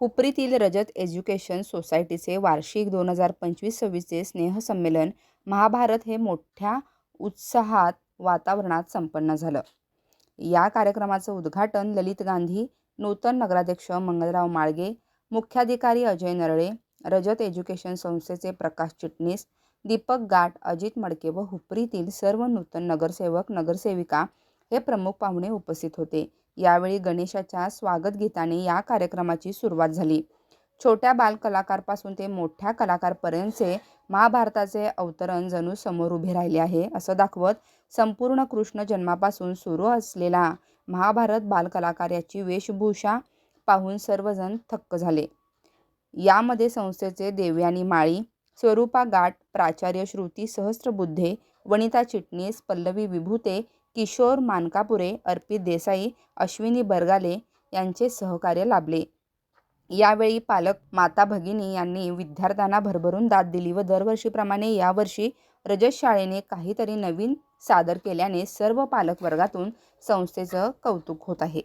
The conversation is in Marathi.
हुपरीतील रजत एज्युकेशन सोसायटीचे वार्षिक दोन हजार पंचवीस सव्वीसचे स्नेहसंमेलन महाभारत हे मोठ्या उत्साहात वातावरणात संपन्न झालं. या कार्यक्रमाचं उद्घाटन ललित गांधी नूतन नगराध्यक्ष मंगलराव माळगे मुख्याधिकारी अजय नरळे रजत एज्युकेशन संस्थेचे प्रकाश चिटणीस दीपक गाठ अजित मडके व हुपरीतील सर्व नूतन नगरसेवक नगरसेविका हे प्रमुख पाहुणे उपस्थित होते. यावेळी गणेशाच्या स्वागत गीताने या कार्यक्रमाची सुरुवात झाली. छोट्या बालकलाकारपासून ते मोठ्या कलाकारपर्यंतचे महाभारताचे अवतरण जणू समोर उभे राहिले आहे असं दाखवत संपूर्ण कृष्ण जन्मापासून सुरू असलेला महाभारत बालकलाकार याची वेशभूषा पाहून सर्वजण थक्क झाले. यामध्ये संस्थेचे देवयानी माळी स्वरूपा गाठ प्राचार्य श्रुती सहस्त्रबुद्धे वनिता चिटणीस पल्लवी विभूते किशोर मानकापुरे अर्पित देसाई अश्विनी बरगाले यांचे सहकार्य लाभले. यावेळी पालक माता भगिनी यांनी विद्यार्थ्यांना भरभरून दाद दिली व दरवर्षीप्रमाणे यावर्षी रजत शाळेने काहीतरी नवीन सादर केल्याने सर्व पालक वर्गातून संस्थेचं कौतुक होत आहे.